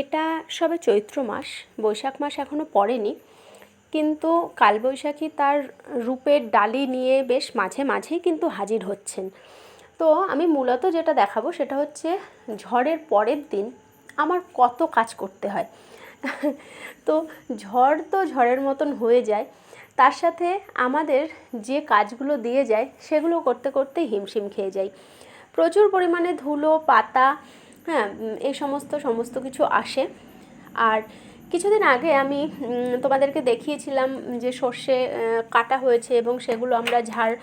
এটা সবে চৈত্র মাস, বৈশাখ মাস এখনও পড়েনি। কিন্তু কালবৈশাখী তার রূপের ডালি নিয়ে বেশ মাঝে মাঝেই কিন্তু হাজির হচ্ছেন। তো আমি মূলত যেটা দেখাবো সেটা হচ্ছে ঝড়ের পরের দিন আমার কত কাজ করতে হয়। তো ঝড় তো ঝড়ের মতন হয়ে যায়। তার সাথে আমাদের যে কাজগুলো দিয়ে যায় সেগুলো করতে করতে হিমশিম খেয়ে যাই। প্রচুর পরিমাণে ধুলো, পাতা হ্যাঁ এই সমস্ত সমস্ত কিছু আসে। আর কিছুদিন আগে আমি তোমাদেরকে দেখিয়েছিলাম যে সর্ষে কাটা হয়েছে এবং সেগুলো আমরা ঝাড়,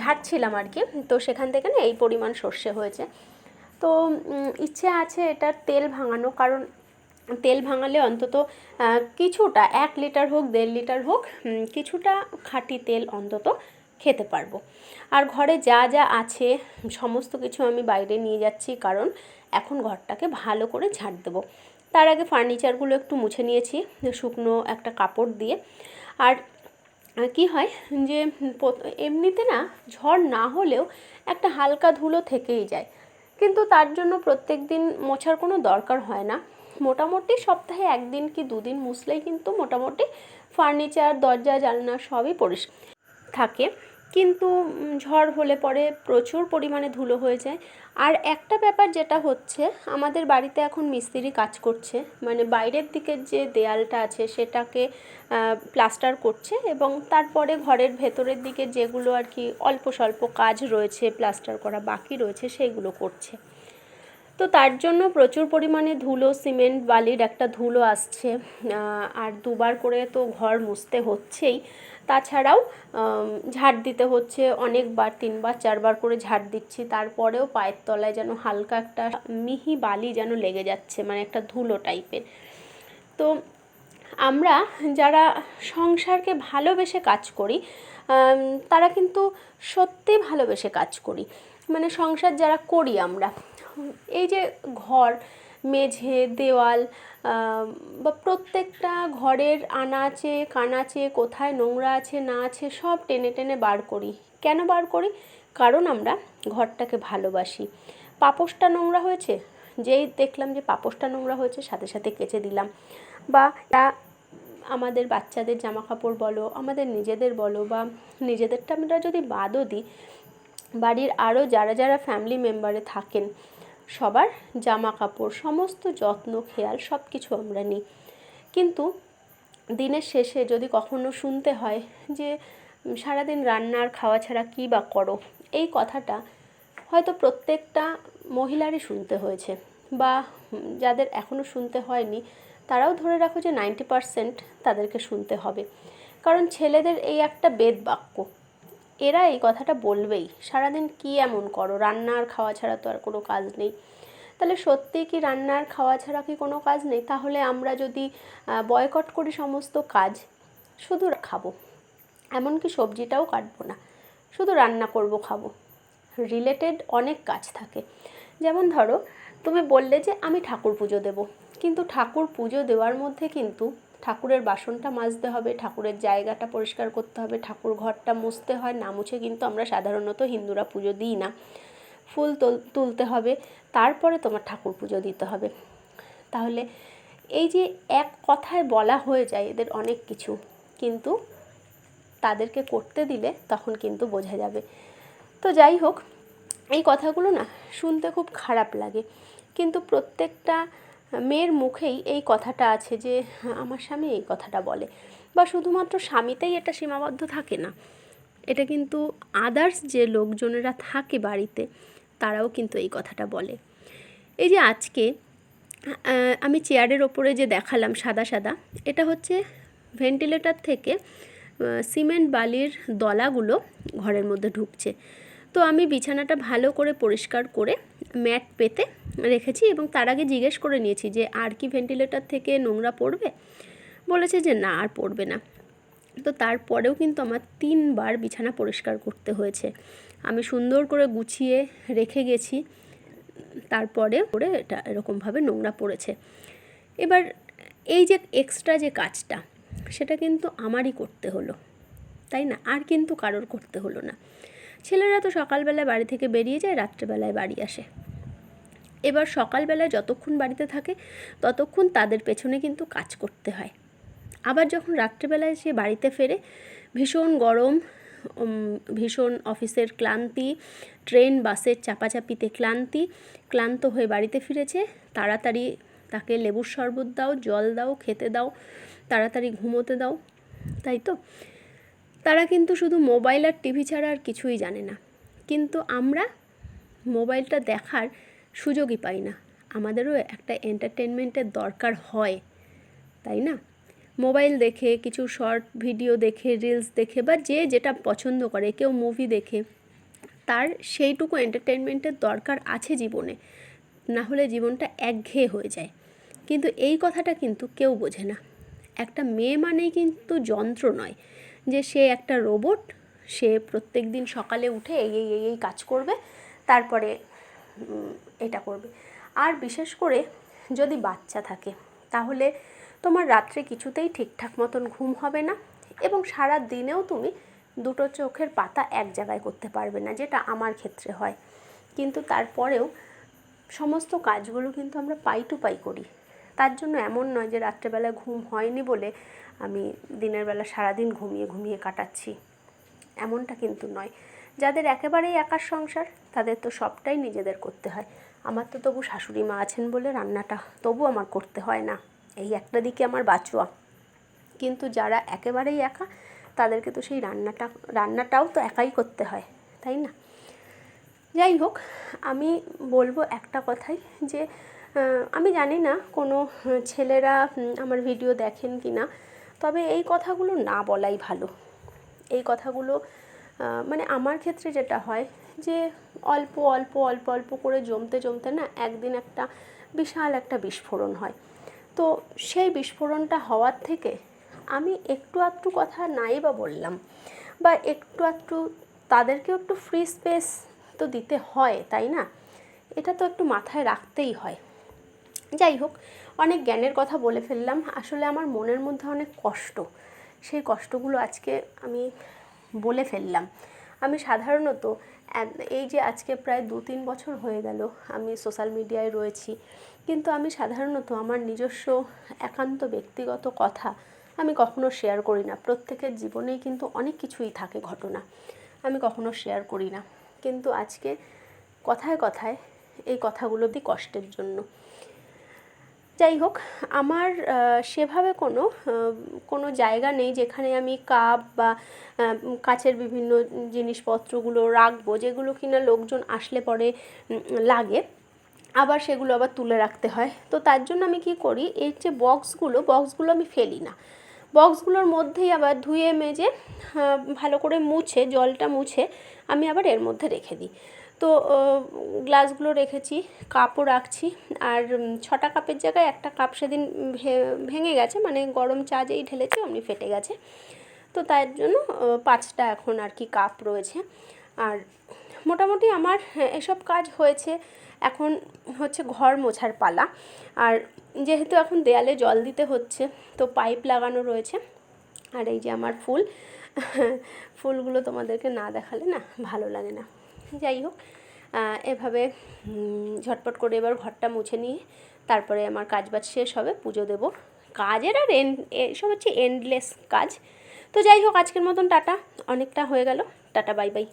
ঝাড়ছিলাম আর কি। তো সেখান থেকে না এই পরিমাণ সর্ষে হয়েছে। তো ইচ্ছে আছে এটার তেল ভাঙানো কারণ তেল ভাঙালে অন্তত কিছুটা, এক লিটার হোক, দেড় লিটার হোক কিছুটা খাঁটি তেল অন্তত খেতে পারব। আর ঘরে যা যা আছে, সমস্ত কিছু আমি বাইরে নিয়ে যাচ্ছি কারণ এখন ঘরটাকে ভালো করে ঝাড় দেবো। তার আগে ফার্নিচারগুলো একটু মুছে নিয়েছি, শুকনো একটা কাপড় দিয়ে। আর কি হয় যে এমনিতে না ঝড় না হলেও একটা হালকা ধুলো থেকেই যায়। কিন্তু তার জন্য প্রত্যেক দিন মোছার কোনো দরকার হয় না। মোটামুটি সপ্তাহে একদিন কি দুদিন মুছলেই কিন্তু মোটামুটি ফার্নিচার দরজা, জানলা সবই পরিষ্কার। থাকে, কিন্তু ঝড় হলে পরে প্রচুর পরিমাণে ধুলো হয়ে যায়। আর একটা ব্যাপার যেটা হচ্ছে, আমাদের বাড়িতে এখন মিস্ত্রি কাজ করছে। মানে বাইরের দিকের যে দেয়ালটা আছে, সেটাকে প্লাস্টার করছে এবং তারপরে ঘরের ভেতরের দিকে যেগুলো আর কি অল্প স্বল্প কাজ রয়েছে, প্লাস্টার করা বাকি রয়েছে সেইগুলো করছে। তো তার জন্য প্রচুর পরিমাণে ধুলো, সিমেন্ট, বালির একটা ধুলো আসছে। আর দুবার করে তো ঘর মুছতে হচ্ছেই। তাছাড়াও ঝাড় দিতে হচ্ছে অনেকবার, তিনবার, চারবার করে ঝাড় দিচ্ছি। তারপরেও পায়ের তলায় যেন হালকা একটা মিহি বালি যেন লেগে যাচ্ছে মানে একটা ধুলো টাইপের। তো আমরা যারা সংসারকে ভালোবেসে কাজ করি তারা কিন্তু সত্যি ভালোবেসে কাজ করি। মানে সংসার যারা করি আমরা এই যে ঘর, মেঝে, দেওয়াল বা প্রত্যেকটা ঘরের আনা আছে আনাচে, কানাচে, কোথায় নোংরা আছে, না আছে, সব টেনে টেনে বার করি। কেন বার করি? কারণ আমরা ঘরটাকে ভালোবাসি। পাপোশটা নোংরা হয়েছে? যেই দেখলাম যে পাপোশটা নোংরা হয়েছে, সাথে সাথে কেচে দিলাম। বা তা আমাদের বাচ্চাদের জামা কাপড় বলো, আমাদের নিজেদের বলো, বা নিজেদেরটা আমরা যদি বাদও দিই, বাড়ির আরও যারা যারা ফ্যামিলি মেম্বারে থাকেন সবার জামা কাপড় সমস্ত যত্ন, খেয়াল সব কিছু আমরা নিই। কিন্তু দিনের শেষে যদি কখনো শুনতে হয় যে সারাদিন রান্না আর খাওয়া ছাড়া কী বা করো, এই কথাটা হয়তো প্রত্যেকটা মহিলারই শুনতে হয়েছে। বা যাদের এখনও শুনতে হয়নি, তারাও ধরে রাখো যে নাইনটি পারসেন্ট তাদেরকে শুনতে হবে। কারণ ছেলেদের এই একটা বেদ বাক্য এরা এই কথাটা বলবেই। সারাদিন কি এমন করো? রান্না আর খাওয়া ছাড়া তো আর কোনো কাজ নেই। তাহলে সত্যি কি রান্না আর খাওয়া ছাড়া কি কোনো কাজ নেই? তাহলে আমরা যদি বয়কট করি সমস্ত কাজ, শুধু খাব। এমনকি সবজিটাও কাটবো না। শুধু রান্না করব, খাব। রিলেটেড অনেক কাজ থাকে। যেমন ধরো, তুমি বললে যে আমি ঠাকুর পুজো দেবো। কিন্তু ঠাকুর পুজো দেওয়ার মধ্যে কিন্তু ঠাকুরের বাসনটা মাজতে হবে, ঠাকুরের জায়গাটা পরিষ্কার করতে হবে, ঠাকুর ঘরটা মুছতে হয়, না মুছে কিন্তু আমরা সাধারণত হিন্দুরা পুজো দিই না। ফুল তুল- তুলতে হবে, তারপরে তোমার ঠাকুর পুজো দিতে হবে। তাহলে এই যে এক কথায় বলা হয়ে যায় এদের অনেক কিছু, কিন্তু তাদেরকে করতে দিলে তখন কিন্তু বোঝা যাবে। তো যাই হোক, এই কথাগুলো না শুনতে খুব খারাপ লাগে, কিন্তু প্রত্যেকটা মেয়ের মুখেই এই কথাটা আছে যে, আমার স্বামী এই কথাটা বলে। বা শুধুমাত্র স্বামীতেই এটা সীমাবদ্ধ থাকে না। এটা কিন্তু আদার্স যে লোকজনেরা থাকে বাড়িতে, তারাও কিন্তু এই কথাটা বলে। এই যে আজকে আমি চেয়ারের ওপরে যে দেখালাম সাদা সাদা, এটা হচ্ছে ভেন্টিলেটর থেকে সিমেন্ট বালির দলাগুলো ঘরের মধ্যে ঢুকছে। তো আমি বিছানাটা ভালো করে পরিষ্কার করে ম্যাট পেতে রেখেছি এবং তার আগে জিজ্ঞেস করে নিয়েছি যে, আর কি ভেন্টিলেটর থেকে নোংরা পড়বে? বলেছে যে, না, আর পড়বে না। তো তারপরেও কিন্তু আমার তিনবার বিছানা পরিষ্কার করতে হয়েছে। আমি সুন্দর করে গুছিয়ে রেখে গেছি, তারপরে পরে এটা এরকমভাবে নোংরা পড়েছে। এবার এই যে এক্সট্রা যে কাজটা, সেটা কিন্তু আমারই করতে হলো, তাই না? আর কিন্তু কারোর করতে হলো না। ছেলেরা তো সকালবেলায় বাড়ি থেকে বেরিয়ে যায়, রাত্রেবেলায় বাড়ি আসে। এবার সকালবেলায় যতক্ষণ বাড়িতে থাকে, ততক্ষণ তাদের পেছনে কিন্তু কাজ করতে হয়। আবার যখন রাত্রেবেলায় সে বাড়িতে ফেরে, ভীষণ গরম ভীষণ অফিসের ক্লান্তি, ট্রেন, বাসের চাপাচাপিতে ক্লান্তি, ক্লান্ত হয়ে বাড়িতে ফিরেছে, তাড়াতাড়ি তাকে লেবুর শরবত দাও, জল দাও, খেতে দাও, তাড়াতাড়ি ঘুমোতে দাও, তাই তো? তারা কিন্তু শুধু মোবাইল আর টিভি ছাড়া আর কিছুই জানে না। কিন্তু আমরা মোবাইলটা দেখার সুযোগই পাই না। আমাদেরও একটা এন্টারটেনমেন্টের দরকার হয়, তাই না? মোবাইল দেখে, কিছু শর্ট ভিডিও দেখে রিলস দেখে বা যে যেটা পছন্দ করে, কেউ মুভি দেখে, তার সেইটুকু এন্টারটেনমেন্টের দরকার আছে জীবনে। না হলে জীবনটা একঘেয়ে হয়ে যায়। কিন্তু এই কথাটা কিন্তু কেউ বোঝে না। একটা মেয়ে মানেই কিন্তু যন্ত্র নয় যে সে একটা রোবট সে প্রত্যেক দিন সকালে উঠে এই এই এই কাজ করবে, তারপরে এটা করবে। আর বিশেষ করে যদি বাচ্চা থাকে, তাহলে তোমার রাত্রে কিছুতেই ঠিকঠাক মতন ঘুম হবে না এবং সারা দিনেও তুমি দুটো চোখের পাতা এক জায়গায় করতে পারবে না, যেটা আমার ক্ষেত্রে হয়। কিন্তু তারপরেও সমস্ত কাজগুলো কিন্তু আমরা পাই টু পাই করি। তার জন্য এমন নয় যে রাত্রেবেলা ঘুম হয়নি বলে আমি দিনের বেলা সারাদিন ঘুমিয়ে ঘুমিয়ে কাটাচ্ছি। এমনটা কিন্তু নয়। যাদের একেবারেই একার সংসার তাদের তো সবটাই নিজেদের করতে হয়। আমার তো তবু শাশুড়ি মা আছেন বলে রান্নাটা তবু আমার করতে হয় না। এই একটা দিকে আমার বাঁচোয়া। কিন্তু যারা একেবারেই একা, তাদেরকে তো সেই রান্নাটা, রান্নাটাও তো একাই করতে হয়, তাই না? যাই হোক, আমি বলব একটা কথাই যে আমি জানি না কোনো ছেলেরা আমার ভিডিও দেখেন কি না, তবে এই কথাগুলো না বলাই ভালো। এই কথাগুলো মানে আমার ক্ষেত্রে যেটা হয় যে অল্প অল্প অল্প অল্প করে জমতে জমতে না একদিন একটা বিশাল একটা বিস্ফোরণ হয়। তো সেই বিস্ফোরণটা হওয়ার থেকে আমি একটু আধটু কথা নাই বা বললাম বা একটু আধটু তাদেরকেও একটু ফ্রি স্পেস তো দিতে হয়, তাই না? এটা তো একটু মাথায় রাখতেই হয়। যাই হোক, অনেক জ্ঞানের কথা বলে ফেললাম। আসলে আমার মনের মধ্যে অনেক কষ্ট। সেই কষ্টগুলো আজকে আমি বলে ফেললাম। আমি সাধারণত এই যে আজকে প্রায় দু তিন বছর হয়ে গেল, আমি সোশ্যাল মিডিয়ায় রয়েছি। কিন্তু আমি সাধারণত আমার নিজস্ব একান্ত ব্যক্তিগত কথা আমি কখনো শেয়ার করি না। প্রত্যেকের জীবনেই কিন্তু অনেক কিছুই থাকে ঘটনা, আমি কখনো শেয়ার করি না। কিন্তু আজকে কথায় কথায় এই কথাগুলো দিই কষ্টের জন্য। যাই হোক আমার সেভাবে কোনো কোনো জায়গা নেই যেখানে আমি কাপ বা কাচের বিভিন্ন জিনিসপত্রগুলো রাখব, যেগুলো কিনা লোকজন আসলে পরে লাগে। আবার সেগুলো আবার তুলে রাখতে হয়। তো তার জন্য আমি কি করি, এর যে বক্সগুলো বক্সগুলো আমি ফেলি না। বক্সগুলোর মধ্যেই আবার ধুয়ে মেজে ভালো করে মুছে, জলটা মুছে, আমি আবার এর মধ্যে রেখে দিই। তো গ্লাসগুলো রেখেছি, কাপও রাখছি, আর ছটা কাপের জায়গায় একটা কাপ সেদিন ভেঙে গেছে মানে গরম চা যেই ঢেলেছি অমনি ফেটে গেছে। তো তার জন্য পাঁচটা এখন আর কি কাপ রয়েছে। আর মোটামুটি আমার এসব কাজ হয়েছে, এখন হচ্ছে ঘর মোছার পালা। আর যেহেতু এখন দেয়ালে জল দিতে হচ্ছে, তো পাইপ লাগানো রয়েছে। আর এই যে আমার ফুল, ফুলগুলো তোমাদেরকে না দেখালে না ভালো লাগে না। যাই হোক এভাবে ঝটপট করে এবার ঘরটা মুছে নিয়ে তারপরে আমার কাজ বাজ শেষ হবে, পুজো দেব। কাজের আর এন এসব হচ্ছে এন্ডলেস কাজ। তো যাই হোক, আজকের মতন টাটা। অনেকটা হয়ে গেল। Tata, bye bye.